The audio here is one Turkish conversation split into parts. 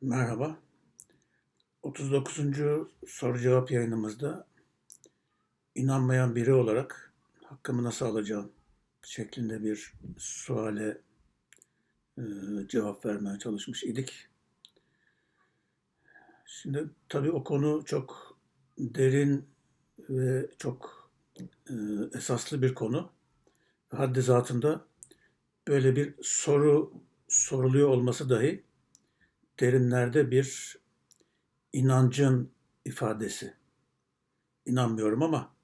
Merhaba. 39. soru cevap yayınımızda inanmayan biri olarak hakkımı nasıl alacağım şeklinde bir suale e, cevap vermeye çalışmış idik. Şimdi tabii o konu çok derin ve çok e, esaslı bir konu. Haddi zatında böyle bir soru soruluyor olması dahi derinlerde bir inancın ifadesi. İnanmıyorum ama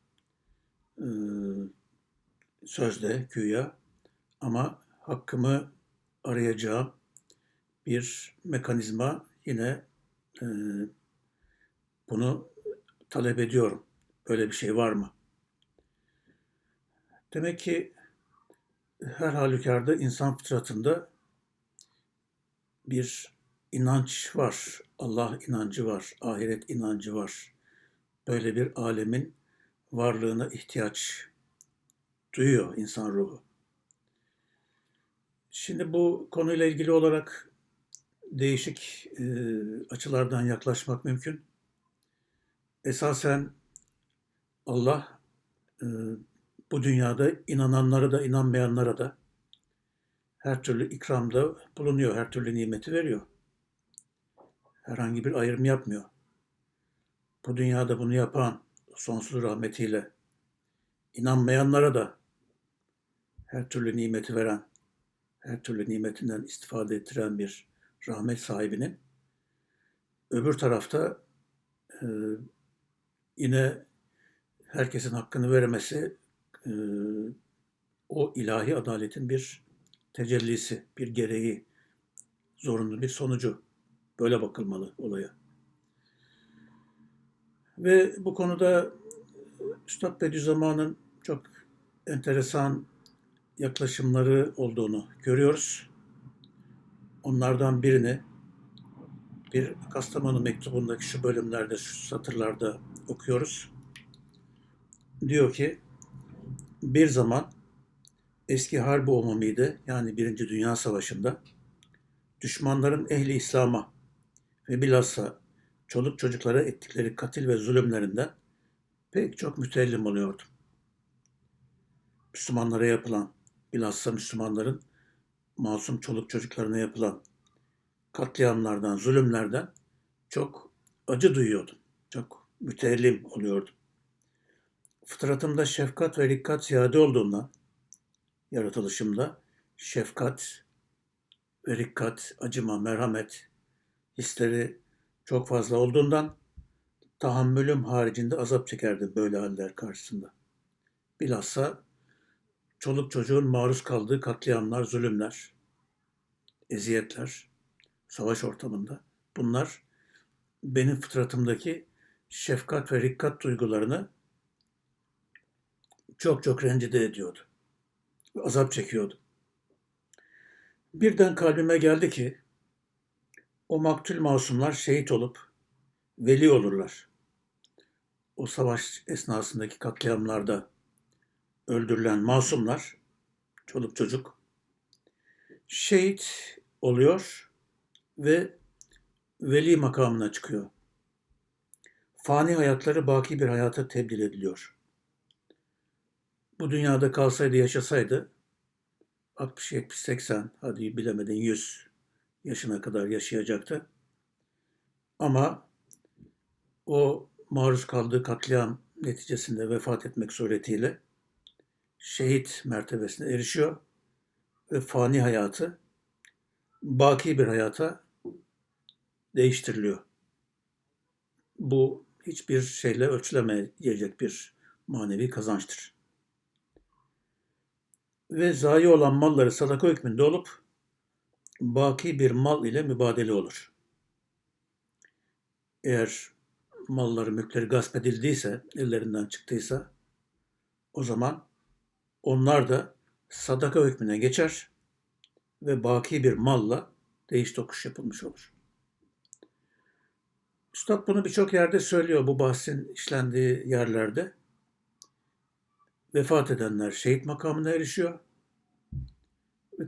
e, sözde güya ama hakkımı arayacağım bir mekanizma yine e, bunu talep ediyorum. Böyle bir şey var mı? Demek ki her halükarda insan fıtratında bir inanç var. Allah inancı var. Ahiret inancı var. Böyle bir alemin varlığına ihtiyaç duyuyor insan ruhu. Şimdi bu konuyla ilgili olarak değişik e, açılardan yaklaşmak mümkün. Esasen Allah e, bu dünyada inananlara da inanmayanlara da her türlü ikramda bulunuyor, her türlü nimeti veriyor. Herhangi bir ayrım yapmıyor. Bu dünyada bunu yapan sonsuz rahmetiyle inanmayanlara da her türlü nimeti veren, her türlü nimetinden istifade ettiren bir rahmet sahibinin öbür tarafta e, yine herkesin hakkını veremesi e, o ilahi adaletin bir tecellisi, bir gereği, zorunlu bir sonucu. Böyle bakılmalı olaya. Ve bu konuda Üstad Bediüzzaman'ın çok enteresan yaklaşımları olduğunu görüyoruz. Onlardan birini bir Kastamonu mektubundaki şu bölümlerde, şu satırlarda okuyoruz. Diyor ki, bir zaman eski harbi umumide yani Birinci Dünya Savaşı'nda düşmanların ehli İslam'a ve bilhassa çoluk çocuklara ettikleri katil ve zulümlerinden pek çok mütellim oluyordum. Müslümanlara yapılan, bilhassa Müslümanların masum çoluk çocuklarına yapılan katliamlardan, zulümlerden çok acı duyuyordum. Çok müteellim oluyordum. Fıtratımda şefkat ve dikkat ziyade olduğundan, yaratılışımda şefkat ve dikkat, acıma, merhamet hisleri çok fazla olduğundan tahammülüm haricinde azap çekerdim böyle haller karşısında. Bilhassa çoluk çocuğun maruz kaldığı katliamlar, zulümler, eziyetler, savaş ortamında bunlar benim fıtratımdaki şefkat ve rikkat duygularını çok çok rencide ediyordu. Azap çekiyordu. Birden kalbime geldi ki o maktul masumlar şehit olup veli olurlar. O savaş esnasındaki katliamlarda öldürülen masumlar, çoluk çocuk, şehit oluyor ve veli makamına çıkıyor. Fani hayatları baki bir hayata tebdil ediliyor. Bu dünyada kalsaydı, yaşasaydı 60, 70, 80, hadi bilemedin 100 yaşına kadar yaşayacaktı. Ama o maruz kaldığı katliam neticesinde vefat etmek suretiyle şehit mertebesine erişiyor ve fani hayatı baki bir hayata değiştiriliyor. Bu hiçbir şeyle ölçülemeyecek bir manevi kazançtır. Ve zayi olan malları sadaka hükmünde olup baki bir mal ile mübadele olur. Eğer malları, mülkleri gasp edildiyse, ellerinden çıktıysa o zaman onlar da sadaka hükmüne geçer ve baki bir malla değiş tokuş yapılmış olur. Üstad bunu birçok yerde söylüyor bu bahsin işlendiği yerlerde. Vefat edenler şehit makamına erişiyor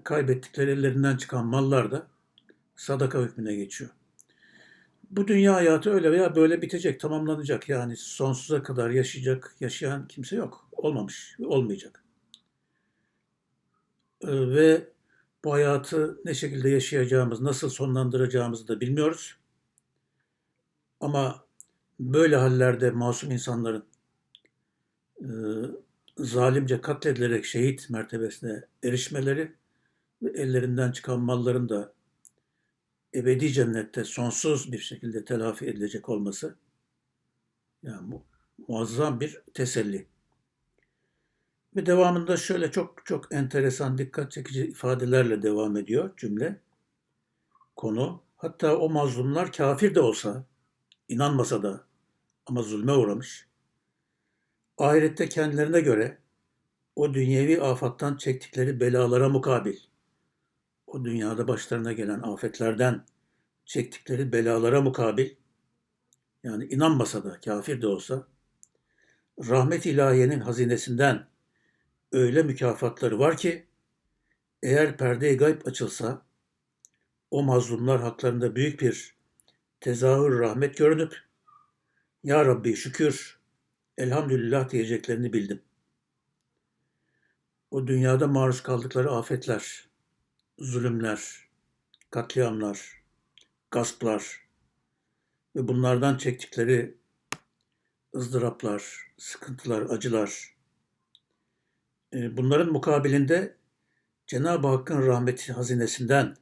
kaybettikleri ellerinden çıkan mallar da sadaka hükmüne geçiyor. Bu dünya hayatı öyle veya böyle bitecek, tamamlanacak. Yani sonsuza kadar yaşayacak, yaşayan kimse yok. Olmamış, olmayacak. Ee, ve bu hayatı ne şekilde yaşayacağımız, nasıl sonlandıracağımızı da bilmiyoruz. Ama böyle hallerde masum insanların e, zalimce katledilerek şehit mertebesine erişmeleri ve ellerinden çıkan malların da ebedi cennette sonsuz bir şekilde telafi edilecek olması yani mu muazzam bir teselli. Ve devamında şöyle çok çok enteresan, dikkat çekici ifadelerle devam ediyor cümle. Konu, hatta o mazlumlar kafir de olsa, inanmasa da ama zulme uğramış, ahirette kendilerine göre o dünyevi afattan çektikleri belalara mukabil, o dünyada başlarına gelen afetlerden çektikleri belalara mukabil, yani inanmasa da, kafir de olsa, rahmet ilahiyenin hazinesinden öyle mükafatları var ki, eğer perde-i gayb açılsa, o mazlumlar haklarında büyük bir tezahür rahmet görünüp, Ya Rabbi şükür, elhamdülillah diyeceklerini bildim. O dünyada maruz kaldıkları afetler, zulümler, katliamlar, gasplar ve bunlardan çektikleri ızdıraplar, sıkıntılar, acılar, e, bunların mukabilinde Cenab-ı Hakk'ın rahmeti hazinesinden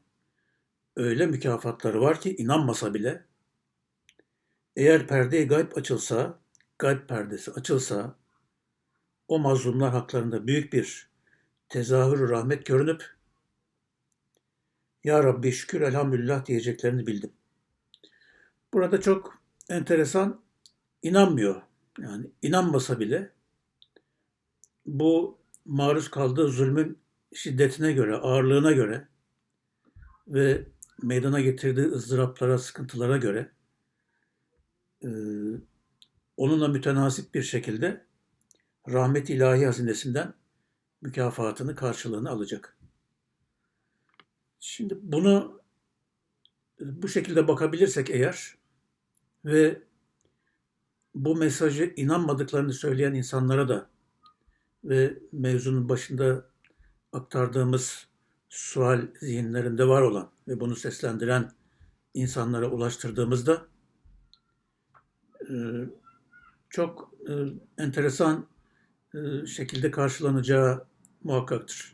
öyle mükafatları var ki inanmasa bile eğer perde-i gayb açılsa, gayb perdesi açılsa o mazlumlar haklarında büyük bir tezahür rahmet görünüp Ya Rabbi şükür elhamdülillah diyeceklerini bildim. Burada çok enteresan inanmıyor. Yani inanmasa bile bu maruz kaldığı zulmün şiddetine göre, ağırlığına göre ve meydana getirdiği ızdıraplara, sıkıntılara göre e, onunla mütenasip bir şekilde rahmet ilahi hazinesinden mükafatını, karşılığını alacak. Şimdi bunu bu şekilde bakabilirsek eğer ve bu mesajı inanmadıklarını söyleyen insanlara da ve mevzunun başında aktardığımız sual zihinlerinde var olan ve bunu seslendiren insanlara ulaştırdığımızda e, çok e, enteresan e, şekilde karşılanacağı muhakkaktır.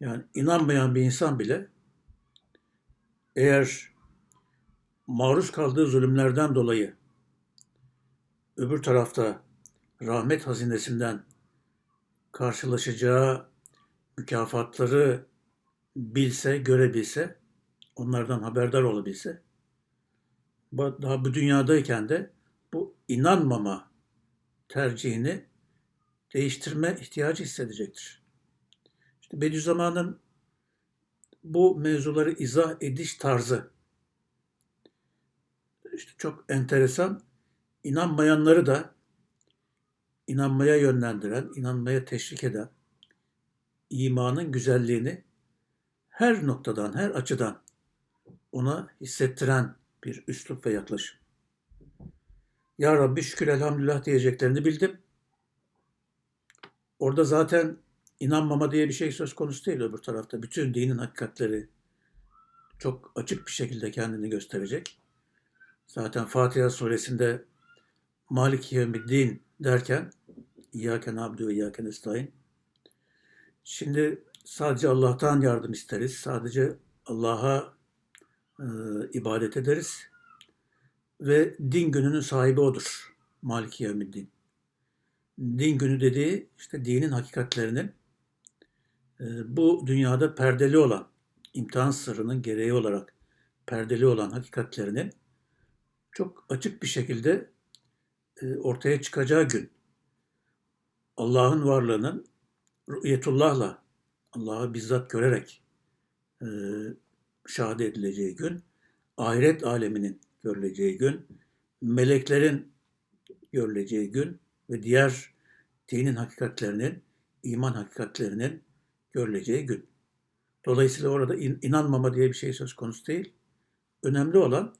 Yani inanmayan bir insan bile eğer maruz kaldığı zulümlerden dolayı öbür tarafta rahmet hazinesinden karşılaşacağı mükafatları bilse, görebilse, onlardan haberdar olabilse, daha bu dünyadayken de bu inanmama tercihini değiştirme ihtiyacı hissedecektir. Bediüzzaman'ın bu mevzuları izah ediş tarzı işte çok enteresan. İnanmayanları da inanmaya yönlendiren, inanmaya teşvik eden, imanın güzelliğini her noktadan, her açıdan ona hissettiren bir üslup ve yaklaşım. Ya Rabbi şükür elhamdülillah diyeceklerini bildim. Orada zaten inanmama diye bir şey söz konusu değil öbür tarafta. Bütün dinin hakikatleri çok açık bir şekilde kendini gösterecek. Zaten Fatiha suresinde Malik din derken İyyâke nabdü ve İyyâke nestaîn. Şimdi sadece Allah'tan yardım isteriz. Sadece Allah'a e, ibadet ederiz. Ve din gününün sahibi odur. Maliki Yevmiddin. Din günü dediği işte dinin hakikatlerinin bu dünyada perdeli olan, imtihan sırrının gereği olarak perdeli olan hakikatlerinin çok açık bir şekilde e, ortaya çıkacağı gün. Allah'ın varlığının rü'yetullahla, Allah'ı bizzat görerek e, şahade edileceği gün, ahiret aleminin görüleceği gün, meleklerin görüleceği gün ve diğer dinin hakikatlerinin, iman hakikatlerinin görüleceği gün. Dolayısıyla orada in, inanmama diye bir şey söz konusu değil. Önemli olan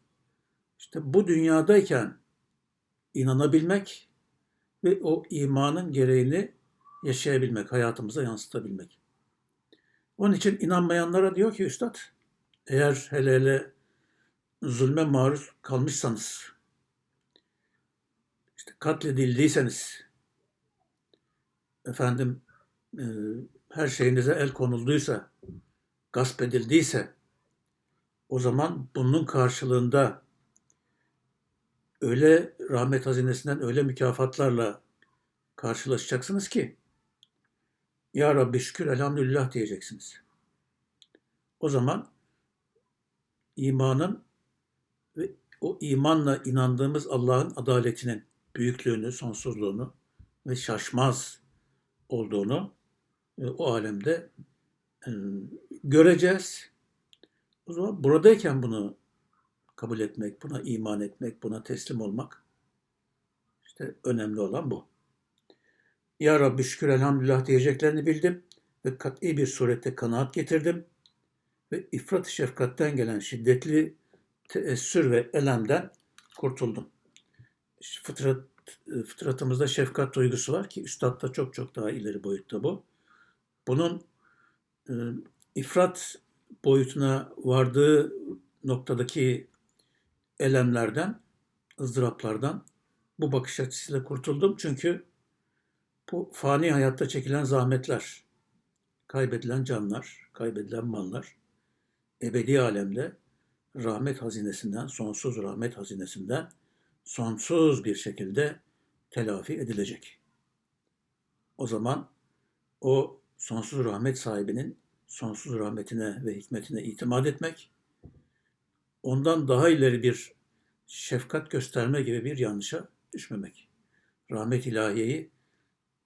İşte bu dünyadayken inanabilmek ve o imanın gereğini yaşayabilmek, hayatımıza yansıtabilmek. Onun için inanmayanlara diyor ki Üstad, eğer hele hele zulme maruz kalmışsanız, işte katledildiyseniz, efendim her şeyinize el konulduysa, gasp edildiyse, o zaman bunun karşılığında öyle rahmet hazinesinden öyle mükafatlarla karşılaşacaksınız ki Ya Rabbi şükür elhamdülillah diyeceksiniz. O zaman imanın ve o imanla inandığımız Allah'ın adaletinin büyüklüğünü, sonsuzluğunu ve şaşmaz olduğunu o alemde e, göreceğiz. O zaman buradayken bunu kabul etmek, buna iman etmek, buna teslim olmak işte önemli olan bu. Ya Rabbi şükür elhamdülillah diyeceklerini bildim ve kat'i bir surette kanaat getirdim ve ifrat-ı şefkatten gelen şiddetli teessür ve elemden kurtuldum. Fıtrat, fıtratımızda şefkat duygusu var ki üstadda çok çok daha ileri boyutta bu. Bunun e, ifrat boyutuna vardığı noktadaki elemlerden, ızdıraplardan bu bakış açısıyla kurtuldum. Çünkü bu fani hayatta çekilen zahmetler, kaybedilen canlar, kaybedilen mallar, ebedi alemde rahmet hazinesinden, sonsuz rahmet hazinesinden sonsuz bir şekilde telafi edilecek. O zaman o sonsuz rahmet sahibinin sonsuz rahmetine ve hikmetine itimat etmek, ondan daha ileri bir şefkat gösterme gibi bir yanlışa düşmemek. Rahmet ilahiyeyi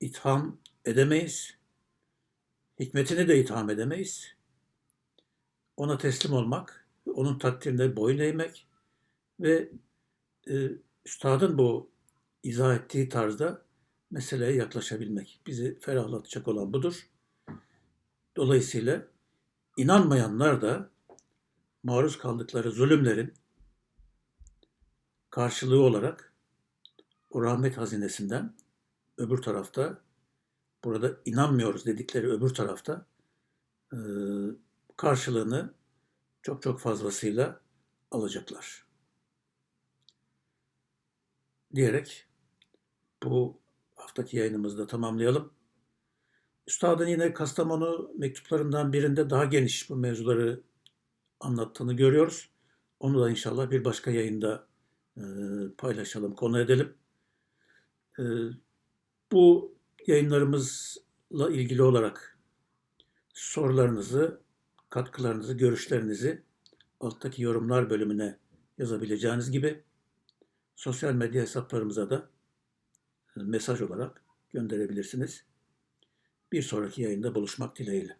itham edemeyiz. Hikmetini de itham edemeyiz. Ona teslim olmak, onun takdirine boyun eğmek ve e, üstadın bu izah ettiği tarzda meseleye yaklaşabilmek. Bizi ferahlatacak olan budur. Dolayısıyla inanmayanlar da maruz kaldıkları zulümlerin karşılığı olarak o rahmet hazinesinden öbür tarafta burada inanmıyoruz dedikleri öbür tarafta karşılığını çok çok fazlasıyla alacaklar. Diyerek bu haftaki yayınımızı da tamamlayalım. Üstadın yine Kastamonu mektuplarından birinde daha geniş bu mevzuları anlattığını görüyoruz. Onu da inşallah bir başka yayında e, paylaşalım, konu edelim. E, bu yayınlarımızla ilgili olarak sorularınızı, katkılarınızı, görüşlerinizi alttaki yorumlar bölümüne yazabileceğiniz gibi sosyal medya hesaplarımıza da mesaj olarak gönderebilirsiniz. Bir sonraki yayında buluşmak dileğiyle.